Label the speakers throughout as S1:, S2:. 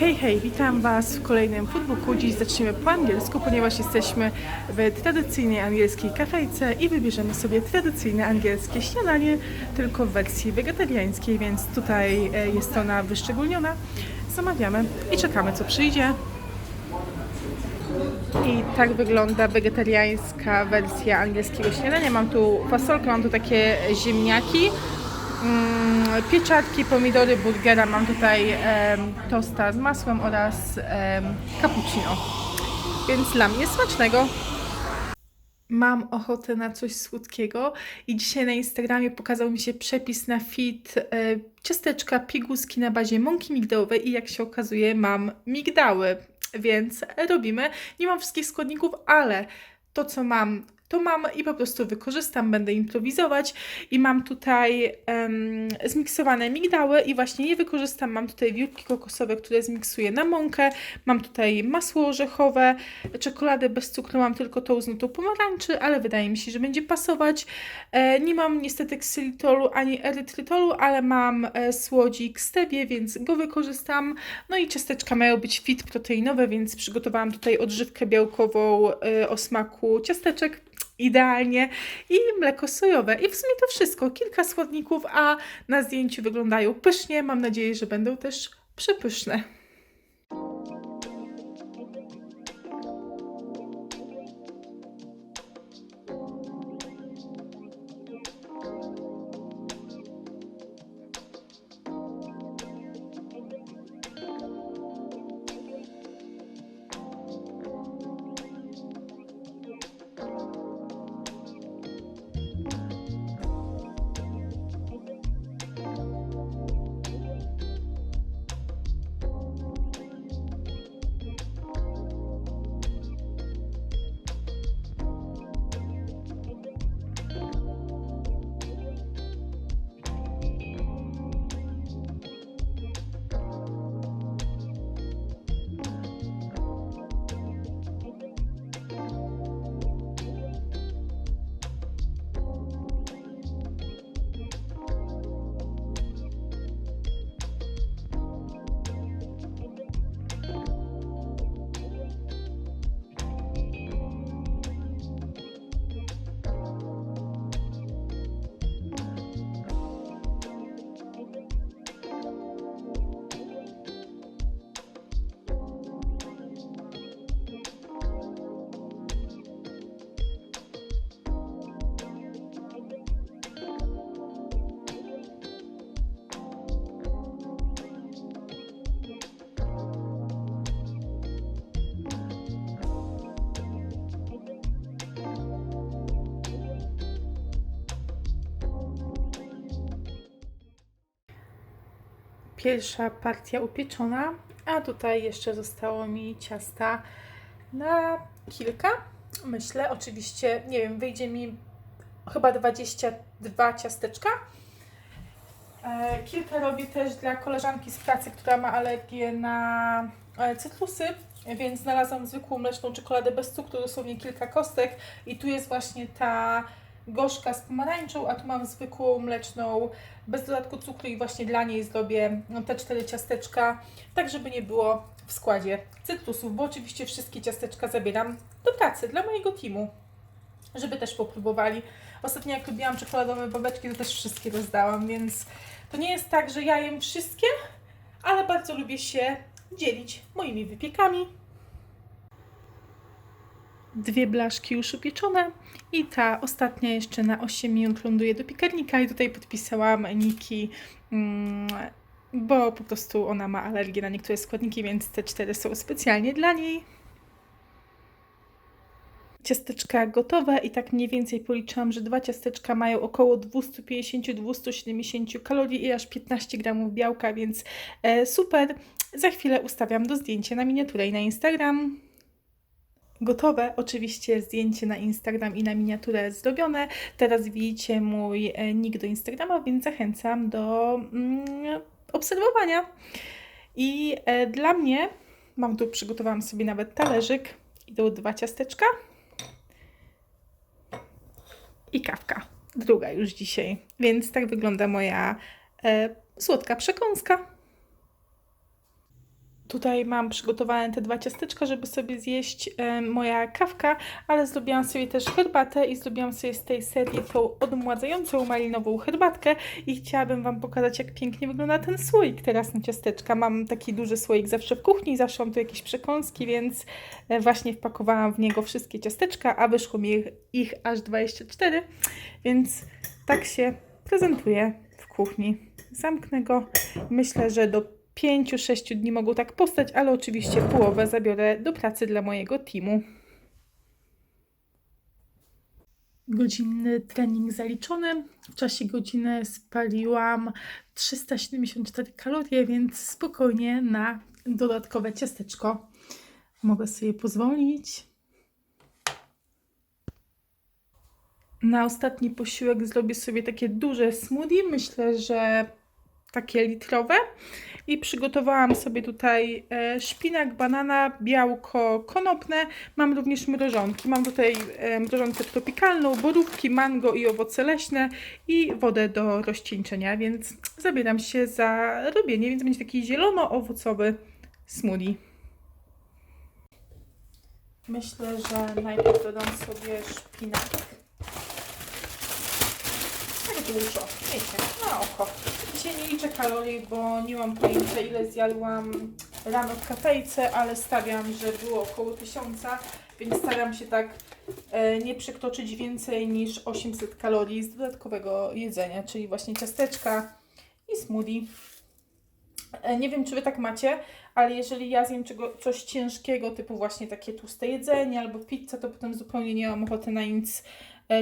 S1: Hej, hej, witam Was w kolejnym foodbooku. Dziś zaczniemy po angielsku, ponieważ jesteśmy w tradycyjnej angielskiej kafejce i wybierzemy sobie tradycyjne angielskie śniadanie, tylko w wersji wegetariańskiej, więc tutaj e, jest ona wyszczególniona. Zamawiamy i czekamy, co przyjdzie. I tak wygląda wegetariańska wersja angielskiego śniadania. Mam tu fasolkę, mam tu takie ziemniaki, mm, pieczarki, pomidory, burgera. Mam tutaj tosta z masłem oraz cappuccino. Więc dla mnie smacznego. Mam ochotę na coś słodkiego i dzisiaj na Instagramie pokazał mi się przepis na fit e, ciasteczka pieguski na bazie mąki migdałowej i jak się okazuje mam migdały, więc robimy. Nie mam wszystkich składników, ale to co mam, to mam i po prostu wykorzystam, będę improwizować i mam tutaj em, zmiksowane migdały i właśnie je wykorzystam. Mam tutaj wiórki kokosowe, które zmiksuję na mąkę, mam tutaj masło orzechowe, czekoladę bez cukru, mam tylko tą z nutą pomarańczy, ale wydaje mi się, że będzie pasować. E, nie mam niestety ksylitolu ani erytrytolu, ale mam e, słodzik stevie, więc go wykorzystam. No i ciasteczka mają być fit proteinowe, więc przygotowałam tutaj odżywkę białkową e, o smaku ciasteczek idealnie i mleko sojowe. I w sumie to wszystko. Kilka składników, a na zdjęciu wyglądają pysznie. Mam nadzieję, że będą też przepyszne. Pierwsza partia upieczona, a tutaj jeszcze zostało mi ciasta na kilka. Myślę, oczywiście, nie wiem, wyjdzie mi chyba 22 ciasteczka. E, Kilka robię też dla koleżanki z pracy, która ma alergię na e, cytrusy, więc znalazłam zwykłą mleczną czekoladę bez cukru, dosłownie kilka kostek i tu jest właśnie ta gorzka z pomarańczą, a tu mam zwykłą mleczną bez dodatku cukru i właśnie dla niej zrobię no, te cztery ciasteczka, tak żeby nie było w składzie cytrusów, bo oczywiście wszystkie ciasteczka zabieram do pracy dla mojego teamu, żeby też popróbowali. Ostatnio jak lubiłam czekoladowe babeczki, to też wszystkie rozdałam, więc to nie jest tak, że ja jem wszystkie, ale bardzo lubię się dzielić moimi wypiekami. Dwie blaszki już upieczone i ta ostatnia jeszcze na 8 minut ląduje do piekarnika i tutaj podpisałam Niki, mm, bo po prostu ona ma alergię na niektóre składniki, więc te cztery są specjalnie dla niej. Ciasteczka gotowe i tak mniej więcej policzyłam, że dwa ciasteczka mają około 250-270 kalorii i aż 15 gramów białka, więc e, super. Za chwilę ustawiam do zdjęcia na miniaturę i na Instagram. Gotowe, oczywiście zdjęcie na Instagram i na miniaturę zrobione. Teraz widzicie mój e, nick do Instagrama, więc zachęcam do mm, obserwowania. I e, dla mnie, mam tu, przygotowałam sobie nawet talerzyk, idą dwa ciasteczka i kawka. Druga już dzisiaj. Więc tak wygląda moja e, słodka przekąska. Tutaj mam przygotowane te dwa ciasteczka, żeby sobie zjeść e, moja kawka, ale zrobiłam sobie też herbatę i zrobiłam sobie z tej serii tą odmładzającą malinową herbatkę i chciałabym Wam pokazać, jak pięknie wygląda ten słoik teraz na ciasteczka. Mam taki duży słoik zawsze w kuchni, zawsze mam tu jakieś przekąski, więc e, właśnie wpakowałam w niego wszystkie ciasteczka, a wyszło mi ich, ich aż 24, więc tak się prezentuje w kuchni. Zamknę go. Myślę, że do 5-6 dni mogą tak postać, ale oczywiście połowę zabiorę do pracy dla mojego teamu. Godzinny trening zaliczony. W czasie godziny spaliłam 374 kalorie, więc spokojnie na dodatkowe ciasteczko mogę sobie pozwolić. Na ostatni posiłek zrobię sobie takie duże smoothie. Myślę, że takie litrowe. I przygotowałam sobie tutaj e, szpinak, banana, białko konopne. Mam również mrożonki. Mam tutaj e, mrożonkę tropikalną, borówki, mango i owoce leśne i wodę do rozcieńczenia, więc zabieram się za robienie, więc będzie taki zielono-owocowy smoothie. Myślę, że najpierw dodam sobie szpinak. Dużo, wiecie, na oko. Dzisiaj nie liczę kalorii, bo nie mam pojęcia ile zjadłam rano w kafejce, ale stawiam, że było około 1000, więc staram się tak e, nie przekroczyć więcej niż 800 kalorii z dodatkowego jedzenia, czyli właśnie ciasteczka i smoothie. E, Nie wiem, czy Wy tak macie, ale jeżeli ja zjem czego, coś ciężkiego, typu właśnie takie tłuste jedzenie albo pizza, to potem zupełnie nie mam ochoty na nic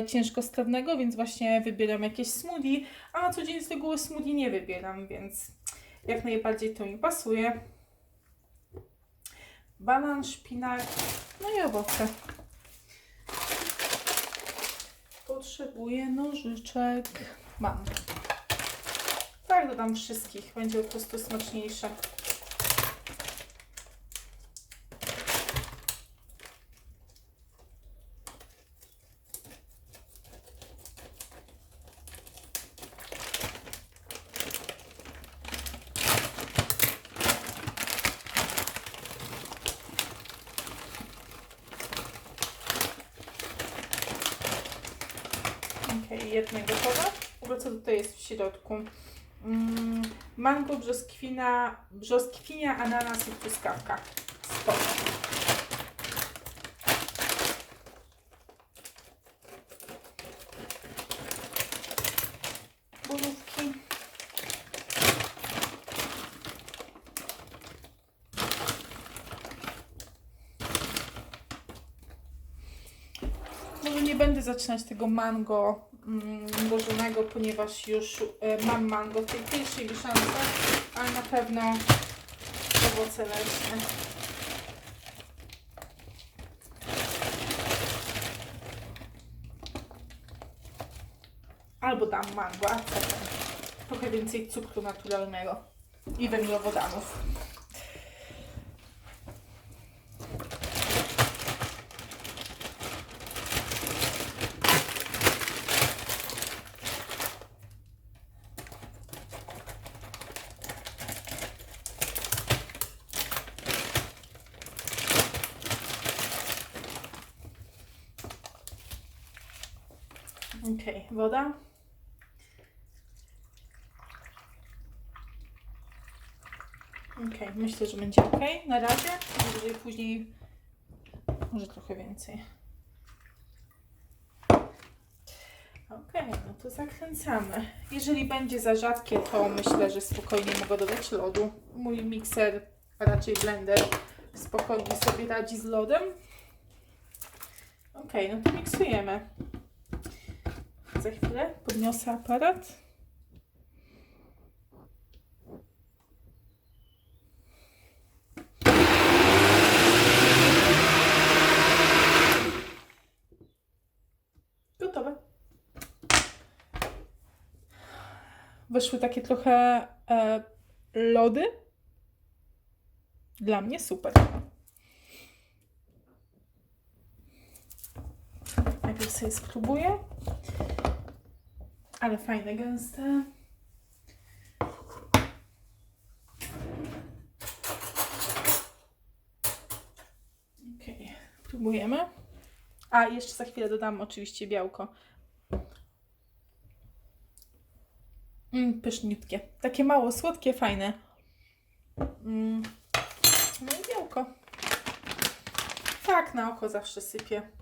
S1: ciężkostrawnego, więc właśnie wybieram jakieś smoothie, a na co dzień z reguły smoothie nie wybieram, więc jak najbardziej to mi pasuje. Banan, szpinak, no i owoce. Potrzebuję nożyczek. Mam. Tak, dodam wszystkich. Będzie po prostu smaczniejsze. Okej, jedne gotowe. W ogóle co tutaj jest w środku? Mm, mango, brzoskwina, brzoskwinia, ananas i truskawka. Spoko. Borówki. Może nie będę zaczynać tego mango mm, mrożonego, ponieważ już e, mam mango w tej pierwszej mieszance, ale na pewno owoce leśne. Albo dam mango, a? Trochę więcej cukru naturalnego i węglowodanów. Okej, woda. Okej, myślę, że będzie ok na razie. Może później, może trochę więcej. Okej, no to zakręcamy. Jeżeli będzie za rzadkie, to myślę, że spokojnie mogę dodać lodu. Mój mikser, a raczej blender, spokojnie sobie radzi z lodem. Okej, no to miksujemy. Za chwilę podniosę aparat. Gotowe. Wyszły takie trochę e, lody. Dla mnie super. najpierw sobie spróbuję. Ale fajne, gęste. Ok, próbujemy. A jeszcze za chwilę dodam oczywiście białko. Mm, pyszniutkie. Takie mało słodkie, fajne. Mm. No i białko. Tak na oko zawsze sypie.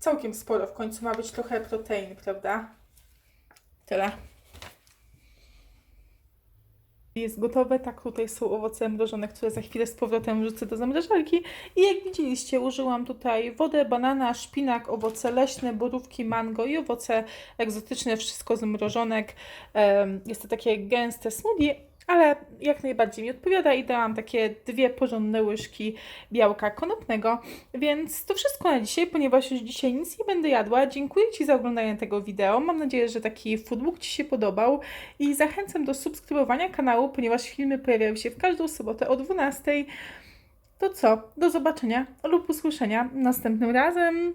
S1: Całkiem sporo, w końcu ma być trochę protein, prawda? Tyle. Jest gotowe, tak tutaj są owoce mrożone, które za chwilę z powrotem wrzucę do zamrażarki. I jak widzieliście, użyłam tutaj wodę, banana, szpinak, owoce leśne, borówki, mango i owoce egzotyczne, wszystko z mrożonek. Jest to takie gęste smoothie, ale jak najbardziej mi odpowiada i dałam takie dwie porządne łyżki białka konopnego. Więc to wszystko na dzisiaj, ponieważ już dzisiaj nic nie będę jadła. Dziękuję Ci za oglądanie tego wideo. Mam nadzieję, że taki foodbook Ci się podobał i zachęcam do subskrybowania kanału, ponieważ filmy pojawiają się w każdą sobotę o 12. To co? Do zobaczenia lub usłyszenia następnym razem.